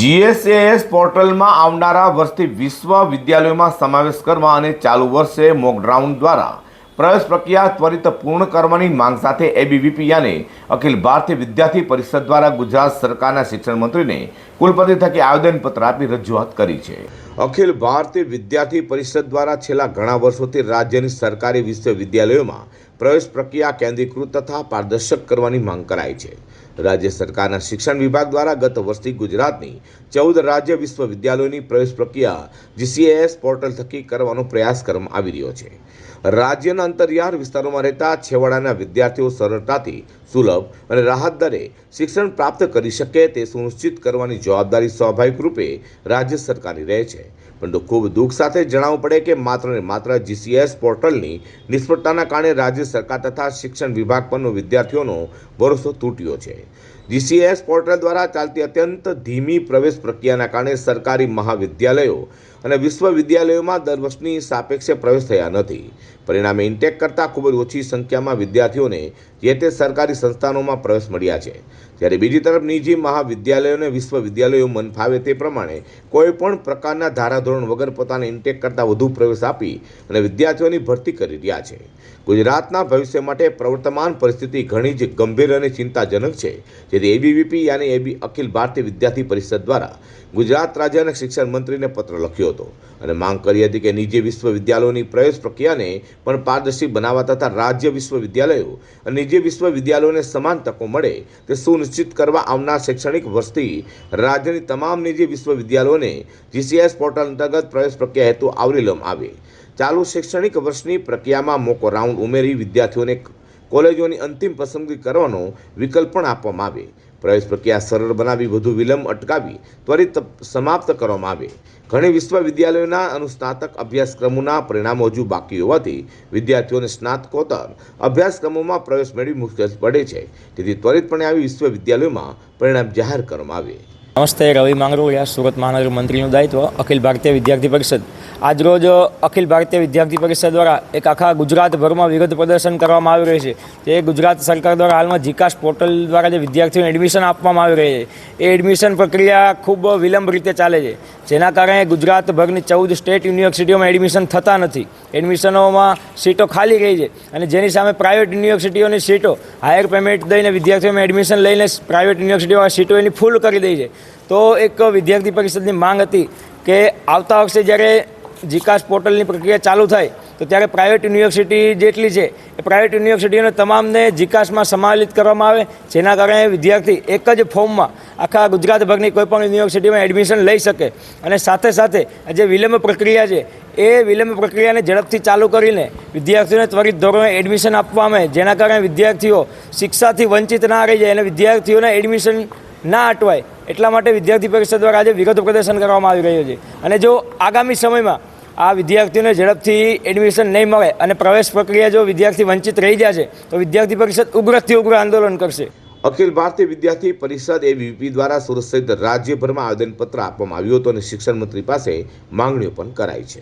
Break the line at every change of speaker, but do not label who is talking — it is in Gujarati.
જીએસએએસ પોર્ટલમાં આવનારા વર્ષથી વિશ્વવિદ્યાલયોમાં સમાવેશ કરવા અને ચાલુ વર્ષે મોક દ્વારા પ્રવેશ પ્રક્રિયા ત્વરિત પૂર્ણ કરવાની માંગ સાથે એબીવીપીયાને અખિલ ભારતીય વિદ્યાર્થી પરિષદ દ્વારા ગુજરાત સરકારના શિક્ષણ મંત્રીને કુલપતિ થકી આવેદનપત્ર આપી રજૂઆત કરી છે. અખિલ ભારતીય વિદ્યાર્થી પરિષદ દ્વારા છેલ્લા ઘણા વર્ષોથી રાજ્યની સરકારી વિશ્વવિદ્યાલયોમાં પ્રવેશ પ્રક્રિયા કેન્દ્રીકૃત તથા પારદર્શક કરવાની માંગ કરાઈ છે. રાજ્ય સરકારના શિક્ષણ વિભાગ દ્વારા ગત વર્ષથી ગુજરાતની ચૌદ રાજ્ય વિશ્વવિદ્યાલયોની પ્રવેશ પ્રક્રિયા જીસીએએસ પોર્ટલ થકી કરવાનો પ્રયાસ કરવામાં આવી રહ્યો છે. રાજ્યના અંતરિયાળ વિસ્તારોમાં રહેતા છેવાડાના વિદ્યાર્થીઓ સરળતાથી સુલભ અને રાહત દરે શિક્ષણ પ્રાપ્ત કરી શકે તે સુનિશ્ચિત કરવાની જવાબદારી સ્વાભાવિક રૂપે રાજ્ય સરકારની રહે છે. પરંતુ ખૂબ દુઃખ સાથે જણાવવું પડે કે માત્ર ને માત્ર જીસીએસ પોર્ટલની નિષ્ફળતાના કારણે રાજ્ય સરકાર તથા શિક્ષણ વિભાગ પરનો વિદ્યાર્થીઓનો ભરોસો તૂટ્યો છે. જીસીએસ પોર્ટલ દ્વારા ચાલતી અત્યંત ધીમી પ્રવેશ પ્રક્રિયાના કારણે સરકારી મહાવિદ્યાલયો અને વિશ્વવિદ્યાલયોમાં દર વર્ષની સાપેક્ષે પ્રવેશ થયા નથી. પરિણામે ઇન્ટેક કરતાં ખૂબ જ ઓછી સંખ્યામાં વિદ્યાર્થીઓને જે તે સરકારી સંસ્થાનોમાં પ્રવેશ મળ્યા છે. જ્યારે બીજી તરફ નિજી મહાવિદ્યાલયો અને વિશ્વવિદ્યાલયો મન ફાવે તે પ્રમાણે કોઈપણ પ્રકારના ધારાધોરણ વગર પોતાને ઇન્ટેક કરતાં વધુ પ્રવેશ આપી અને વિદ્યાર્થીઓની ભરતી કરી રહ્યા છે. ગુજરાતના ભવિષ્ય માટે પ્રવર્તમાન પરિસ્થિતિ ઘણી જ ગંભીર અને ચિંતાજનક છે. જેથી એબીવીપી યાની એબી અખિલ ભારતીય વિદ્યાર્થી પરિષદ દ્વારા ગુજરાત રાજ્યના શિક્ષણ મંત્રીને પત્ર લખ્યો હતો અને માંગ કરી હતી કે નિજી વિશ્વવિદ્યાલયોની પ્રવેશ પ્રક્રિયાને પણ પારદર્શી બનાવવા તથા રાજ્ય વિશ્વવિદ્યાલયો. અને નિજી વિશ્વવિદ્યાલયોને સમાન તકો મળે, તે સુનિશ્ચિત કરવા આવનાર શૈક્ષણિક વર્ષથી રાજ્યની તમામ નિજી વિશ્વવિદ્યાલયોને જીસીએસ પોર્ટલ અંતર્ગત પ્રવેશ પ્રક્રિયા હેતુ આવરી લેવામાં આવે. ચાલુ શૈક્ષણિક વર્ષની પ્રક્રિયામાં મોકો રાઉન્ડ ઉમેરી વિદ્યાર્થીઓને કોલેજોની અંતિમ પસંદગી કરવાનો વિકલ્પ પણ આપવામાં આવે. પ્રવેશ પ્રક્રિયા સરળ બનાવી, વધુ વિલંબ અટકાવી, ત્વરિત સમાપ્ત કરવામાં આવે. ઘણી વિશ્વવિદ્યાલયોના અનુસ્નાતક અભ્યાસક્રમોના પરિણામો હજુ બાકી હોવાથી વિદ્યાર્થીઓને સ્નાતકોત્તર અભ્યાસક્રમોમાં પ્રવેશ મેળવી મુશ્કેલ પડે છે. તેથી ત્વરિતપણે આવી વિશ્વવિદ્યાલયોમાં પરિણામ જાહેર કરવામાં આવે.
નમસ્તે, રવિ માંગરોળિયા, સુરત મહાનગર મંત્રીનું દાયિત્વ, અખિલ ભારતીય વિદ્યાર્થી પરિષદ. આજરોજ અખિલ ભારતીય વિદ્યાર્થી પરિષદ દ્વારા એક આખા ગુજરાતભરમાં વિરોધ પ્રદર્શન કરવામાં આવી રહ્યું છે. તે ગુજરાત સરકાર દ્વારા હાલમાં જીકાસ પોર્ટલ દ્વારા જે વિદ્યાર્થીઓને એડમિશન આપવામાં આવી રહી છે. એ એડમિશન પ્રક્રિયા ખૂબ વિલંબ રીતે ચાલે છે. જેના કારણે ગુજરાતભરની ચૌદ સ્ટેટ યુનિવર્સિટીઓમાં એડમિશન થતા નથી. એડમિશનોમાં સીટો ખાલી રહી છે અને જેની સામે પ્રાઇવેટ યુનિવર્સિટીઓની સીટો, હાયર પેમેન્ટ દઈને વિદ્યાર્થીઓમાં એડમિશન લઈને પ્રાઇવેટ યુનિવર્સિટીઓમાં સીટો એની ફૂલ કરી દઈ છે. તો એક વિદ્યાર્થી પરિષદની માંગ હતી કે આવતા વર્ષે જ્યારે જીકાસ પોર્ટલની પ્રક્રિયા ચાલુ થાય, તો ત્યારે પ્રાઇવેટ યુનિવર્સિટી જેટલી છે, એ પ્રાઇવેટ યુનિવર્સિટીઓને તમામને જીકાસમાં સમાવેલિત કરવામાં આવે, જેના કારણે વિદ્યાર્થી એક જ ફોર્મમાં આખા ગુજરાતભરની કોઈપણ યુનિવર્સિટીમાં એડમિશન લઈ શકે. અને સાથે સાથે જે વિલંબ પ્રક્રિયા છે, એ વિલંબ પ્રક્રિયાને ઝડપથી ચાલુ કરીને વિદ્યાર્થીઓને ત્વરિત ધોરણે એડમિશન આપવામાં જેના કારણે વિદ્યાર્થીઓ શિક્ષાથી વંચિત ના રહી જાય અને વિદ્યાર્થીઓને એડમિશન ના અટવાય. એટલા માટે વિદ્યાર્થી પરિષદ દ્વારા આજે વિગત પ્રદર્શન કરવામાં આવી રહ્યું છે. અને જો આગામી સમયમાં આ વિદ્યાર્થીઓને ઝડપથી એડમિશન નહીં મળે અને પ્રવેશ પ્રક્રિયા જો વિદ્યાર્થી વંચિત રહી જાય છે, તો વિદ્યાર્થી પરિષદ ઉગ્રથી ઉગ્ર આંદોલન કરશે.
અખિલ ભારતીય વિદ્યાર્થી પરિષદ એબીવીપી દ્વારા સુરત સહિત રાજ્યભરમાં આવેદનપત્ર આપવામાં આવ્યું હતું અને શિક્ષણ મંત્રી પાસે માંગણીઓ પણ કરાઈ છે.